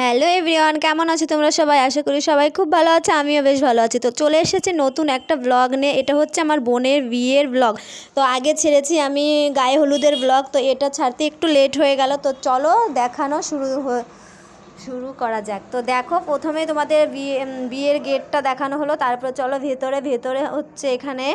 Hello everyone কেমন আছো তোমরা সবাই? আশা করি সবাই খুব ভালো আছে, আমিও বেশ ভালো আছি। তো চলে এসেছে নতুন একটা ব্লগ নিয়ে। এটা হচ্ছে আমার বোনের বিয়ের ব্লগ তো আগে ছেড়েছি আমি গায়ে হলুদের ব্লগ তো এটা ছাড়তে একটু লেট হয়ে গেল। তো চলো দেখানো শুরু শুরু করা যাক। তো দেখো, প্রথমে তোমাদের বিয়ে বিয়ের গেটটা দেখানো হলো, তারপরে চলো ভেতরে ভেতরে হচ্ছে এখানে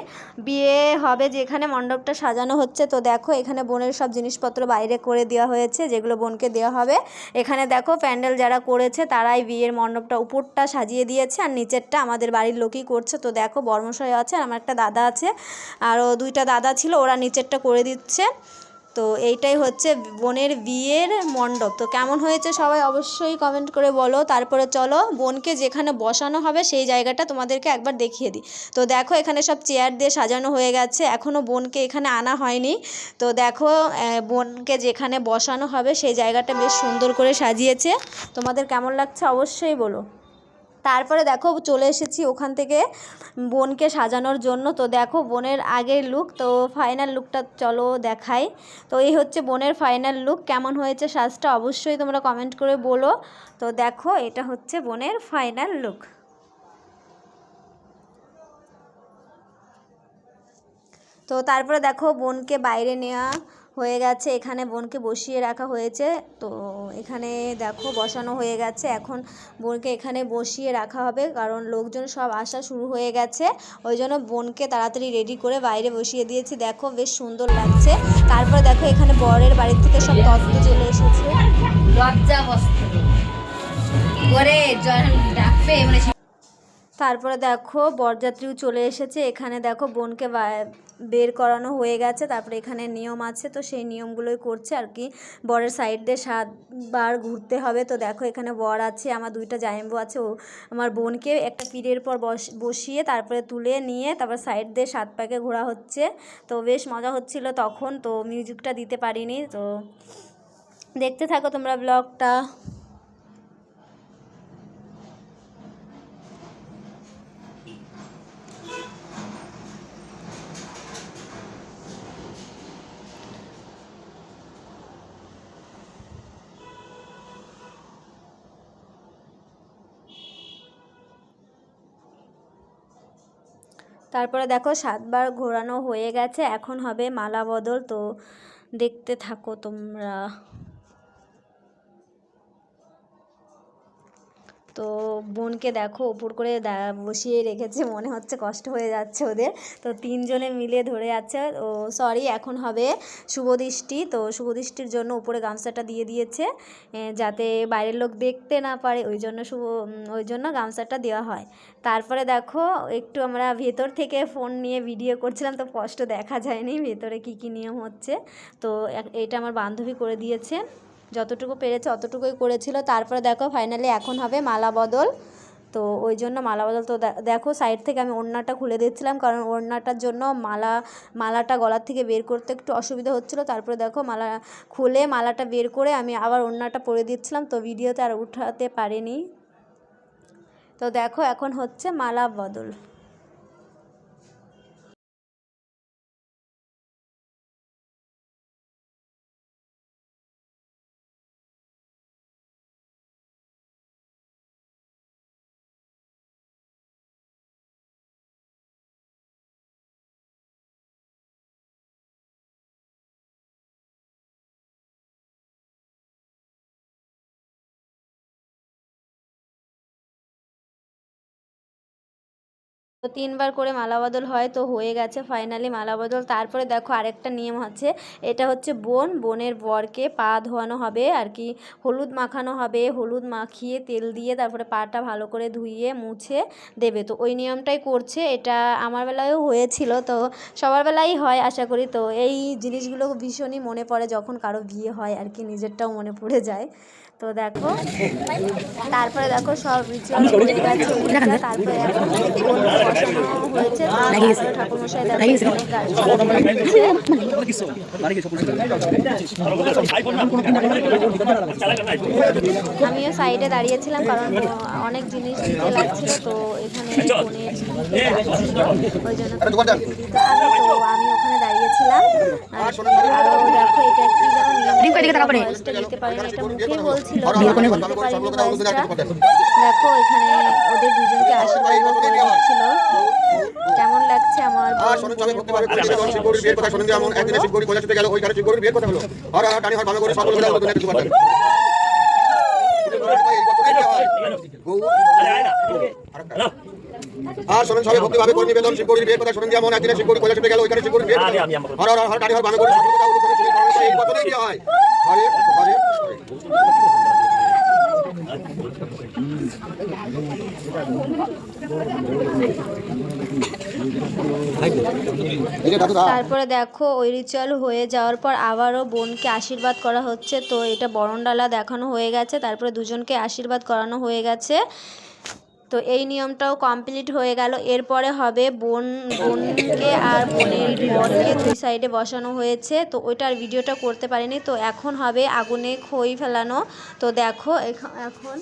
বিয়ে হবে, যেখানে মণ্ডপটা সাজানো হচ্ছে। তো দেখো, এখানে বোনের সব জিনিসপত্র বাইরে করে দেওয়া হয়েছে, যেগুলো বোনকে দেওয়া হবে। এখানে দেখো, প্যান্ডেল যারা করেছে, তারাই বিয়ের মণ্ডপটা উপরটা সাজিয়ে দিয়েছে, আর নিচেরটা আমাদের বাড়ির লোকই করছে। তো দেখো, বর্মশাই আছে আর আমার একটা দাদা আছে, আরও দুইটা দাদা ছিল, ওরা নিচেরটা করে দিচ্ছে। তো এইটাই হচ্ছে বোনের বিয়ের মণ্ডপ। তো কেমন হয়েছে সবাই অবশ্যই কমেন্ট করে বলো। তারপরে চলো, বোনকে যেখানে বসানো হবে সেই জায়গাটা তোমাদেরকে একবার দেখিয়ে দিই। তো দেখো এখানে সব চেয়ার দিয়ে সাজানো হয়ে গেছে। এখনও বোনকে এখানে আনা হয়নি। তো দেখো বোনকে যেখানে বসানো হবে সেই জায়গাটা বেশ সুন্দর করে সাজিয়েছে। তোমাদের কেমন লাগছে অবশ্যই বলো। তারপরে দেখো চলে এসেছি ওখান থেকে বোনকে সাজানোর জন্য। তো দেখো বোনের আগের লুক তো ফাইনাল লুকটা চলো দেখাই। তো এই হচ্ছে বোনের ফাইনাল লুক কেমন হয়েছে সাজটা অবশ্যই তোমরা কমেন্ট করে বলো। তো দেখো এটা হচ্ছে বোনের ফাইনাল লুক তো তারপরে দেখো বোনকে বাইরে নেওয়া হয়ে গেছে। এখানে বোনকে বসিয়ে রাখা হয়েছে। তো এখানে দেখো বসানো হয়ে গেছে। এখন বোনকে এখানে বসিয়ে রাখা হবে। কারণ লোকজন সব আসা শুরু হয়ে গেছে। ওই জন্য বোনকে তাড়াতাড়ি রেডি করে বাইরে বসিয়ে দিয়েছি। দেখো বেশ সুন্দর লাগছে। তারপরে দেখো এখানে বরের বাড়ির থেকে সব তত্ত্ব চলে এসেছে। লজ্জা বস্ত্র করে তারপরে দেখো বরযাত্রীও চলে এসেছে। এখানে দেখো বোনকে বের করানো হয়ে গেছে। তারপরে এখানে নিয়ম আছে, তো সেই নিয়মগুলোই করছে আর কি। বরের সাইড দিয়ে সাতবার ঘুরতে হবে। তো দেখো এখানে বর আছে, আমার দুইটা জায়েম্বু আছে, ও আমার বোনকে একটা পিঠের পর বস- বসিয়ে তারপরে তুলে নিয়ে তারপর সাইড দিয়ে সাত প্যাকে ঘোরা হচ্ছে। তো বেশ মজা হচ্ছিল তখন, তো মিউজিকটা দিতে পারিনি। তো দেখতে থাকো তোমরা ব্লগটা তারপরে দেখো সাতবার ঘোরানো হয়ে গেছে এখন হবে মালা বদল তো দেখতে থাকো তোমরা। তো বোনকে দেখো উপর করে বসিয়ে রেখেছে, মনে হচ্ছে কষ্ট হয়ে যাচ্ছে ওদের। তো তিনজনে মিলে ধরে যাচ্ছে ও সরি এখন হবে শুভদৃষ্টি। তো শুভদৃষ্টির জন্য উপরে গামছাটা দিয়ে দিয়েছে যাতে বাইরের লোক দেখতে না পারে। ওই জন্য শুভ, ওই জন্য গামছাটা দেওয়া হয়। তারপরে দেখো, একটু আমরা ভেতর থেকে ফোন নিয়ে ভিডিও করছিলাম, তো স্পষ্ট দেখা যায়নি ভেতরে কি কি নিয়ম হচ্ছে। তো এটা আমার বান্ধবী করে দিয়েছে। যতটুকু পেরেছে অতটুকুই করেছিল। তারপরে দেখো ফাইনালি এখন হবে মালা বদল। তো ওই জন্য মালা বদল তো দেখো সাইড থেকে আমি ওড়নাটা খুলে দিচ্ছিলাম কারণ ওড়নাটার জন্য মালা, মালাটা গলার থেকে বের করতে একটু অসুবিধা হচ্ছিল। তারপরে দেখো মালা খুলে মালাটা বের করে আমি আবার ওড়নাটা পরে দিচ্ছিলাম। তো ভিডিওতে আর উঠাতে পারিনি। তো দেখো এখন হচ্ছে মালা বদল। তো তিনবার করে মালা বদল হয়, তো হয়ে গেছে ফাইনালি মালা বদল। তারপরে দেখো আরেকটা নিয়ম আছে, এটা হচ্ছে বোন, বোনের বরকে পা ধোয়ানো হবে, আর কি হলুদ মাখানো হবে, হলুদ মাখিয়ে তেল দিয়ে তারপরে পাটা ভালো করে ধুইয়ে মুছে দেবে। তো ওই নিয়মটাই করছে, এটা আমার বেলায়ও হয়েছিল, তো সবার বেলাই হয় আশা করি। তো এই জিনিসগুলো ভীষণই মনে পড়ে যখন কারও বিয়ে হয়, আর কি নিজেরটাও মনে পড়ে যায়। তো দেখো, তারপরে দেখো সব রিচুয়াল হয়ে গেছে তারপরে আমিও সাইডে দাঁড়িয়েছিলাম কারণ অনেক জিনিস দিতে লাগছিল তো এখানে ওই জন্য তো আমি ওখানে দাঁড়িয়েছিলাম। আর দেখো এটা কি যেন নিয়ম ভয়েসটা দিতে পারি। এটা মুখেই বলছিল। দেখো এখানে ওদের দুজনকে আশীর্বাদ করে দিচ্ছিল কেমন লাগছে ভাবে বরকে শিবগৌরীর বিয়ের কথা শোনেন, যেমন একদিনে শিবগৌরী খোঁজা ছুটে গেল, ওইখানে শিবগৌরীর বিয়ের কথা হলো। হর হর টানি হর ভালো করে সকল করে দুনিয়া কিছু পাঠান আর শোনেন সবাই ভক্তি ভাবে করে নিবেদন শিবগৌরীর বিয়ের কথা শোনেন, যেমন একদিনে শিবগৌরী খোঁজা গেল, ওইখানে শিবগৌরীর বিয়ের কথা হর হর হর টানি কথা বছরেই বিয়ে হয় হরে হরে তারপরে দেখো ওই রিচুয়াল হয়ে যাওয়ার পর আবারও বোনকে আশীর্বাদ করা হচ্ছে। তো এটা বরণডালা দেখানো হয়ে গেছে। তারপরে দুজনকে আশীর্বাদ করানো হয়ে গেছে। তো এই নিয়মটাও কমপ্লিট হয়ে গেল। এরপরে হবে বোন, বোনকে আর বোনের বরকে দুই সাইডে বসানো হয়েছে। তো ওইটার ভিডিওটা করতে পারিনি। তো এখন হবে আগুনে খই ফেলানো। তো দেখো এখন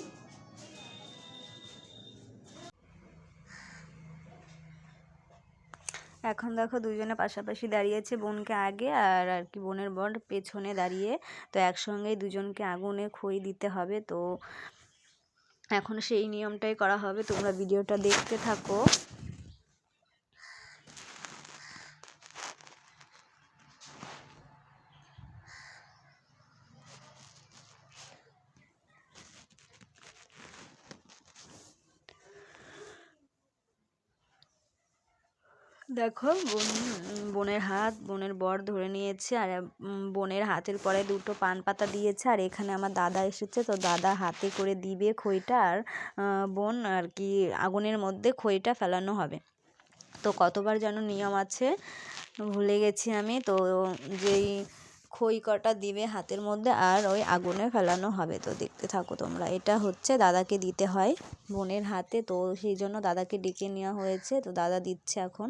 এখন দেখো দুজনে পাশাপাশি দাঁড়িয়েছে বোনকে আগে আর আর কি বোনের বর পেছনে দাঁড়িয়ে। তো একসঙ্গেই দুজনকে আগুনে খই দিতে হবে। তো এখন সেই নিয়মটাই করা হবে। তোমরা ভিডিওটা দেখতে থাকো। দেখো, বোন বোনের হাত, বোনের বর ধরে নিয়েছে, আর বোনের হাতের পরে দুটো পান পাতা দিয়েছে, আর এখানে আমার দাদা এসেছে, তো দাদা হাতে করে দিবে খইটা, আর বোন, আর কি, আগুনের মধ্যে খইটা ফেলানো হবে। তো কতবার যেন নিয়ম আছে, ভুলে গেছি আমি, তো যেই খই কটা দিবে হাতের মধ্যে, আর ওই আগুনে ফেলানো হবে। তো দেখতে থাকো তোমরা, এটা হচ্ছে দাদাকে দিতে হয়, বোনের হাতে, তো সেই জন্য দাদাকে ডেকে নেওয়া হয়েছে, তো দাদা দিচ্ছে এখন।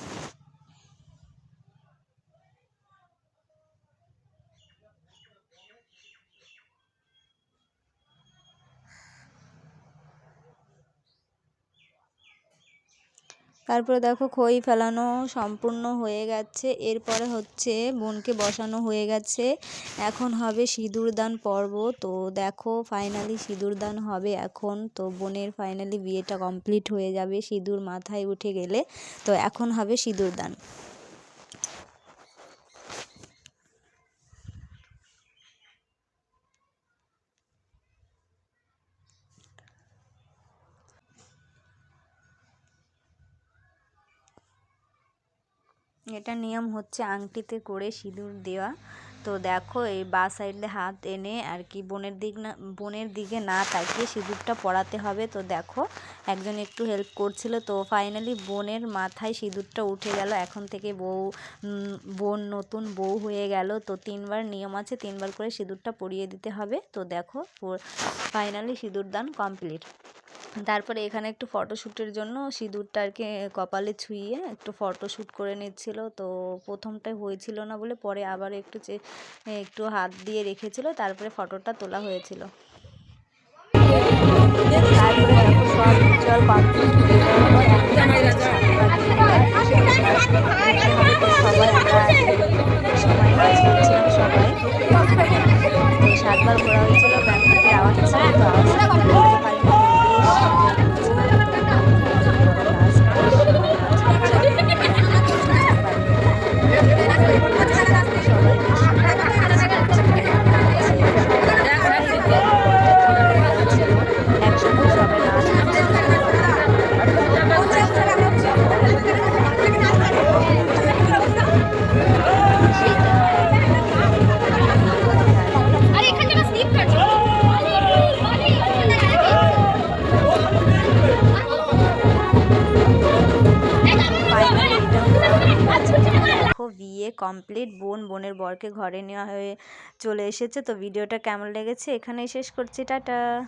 তারপরে দেখো খই ফেলানো সম্পূর্ণ হয়ে গেছে। এরপরে হচ্ছে বোনকে বসানো হয়ে গেছে। এখন হবে সিঁদুরদান পর্ব। তো দেখো ফাইনালি সিঁদুরদান হবে এখন। তো বোনের ফাইনালি বিয়েটা কমপ্লিট হয়ে যাবে। সিঁদুর মাথায় উঠে গেলে। তো এখন হবে সিঁদুরদান এটা নিয়ম হচ্ছে আংটিতে করে সিঁদুর দেওয়া। তো দেখো এই বা সাইডে হাত এনে আর কি বোনের দিক না, বোনের দিকে না তাকিয়ে সিঁদুরটা পরাতে হবে। তো দেখো একজন একটু হেল্প করছিল। তো ফাইনালি বোনের মাথায় সিঁদুরটা উঠে গেল। এখন থেকে বউ বোন নতুন বউ হয়ে গেল। তো তিনবার নিয়ম আছে, তিনবার করে সিঁদুরটা পরিয়ে দিতে হবে। তো দেখো ফাইনালি সিঁদুর দান কমপ্লিট তারপরে এখানে একটু ফটোশ্যুটের জন্য সিঁদুরটা আর কি কপালে ছুঁয়ে একটু ফটোশ্যুট করে নিচ্ছিল। তো প্রথমটায় হয়েছিল না বলে পরে আবার একটু একটু হাত দিয়ে রেখেছিল, তারপরে ফটোটা তোলা হয়েছিল। জল কমপ্লিট বোন, বোনের বরকে ঘরে নেওয়া হয়ে চলে এসেছে। তো ভিডিওটা কেমন লেগেছে? এখানেই শেষ করছি। টাটা!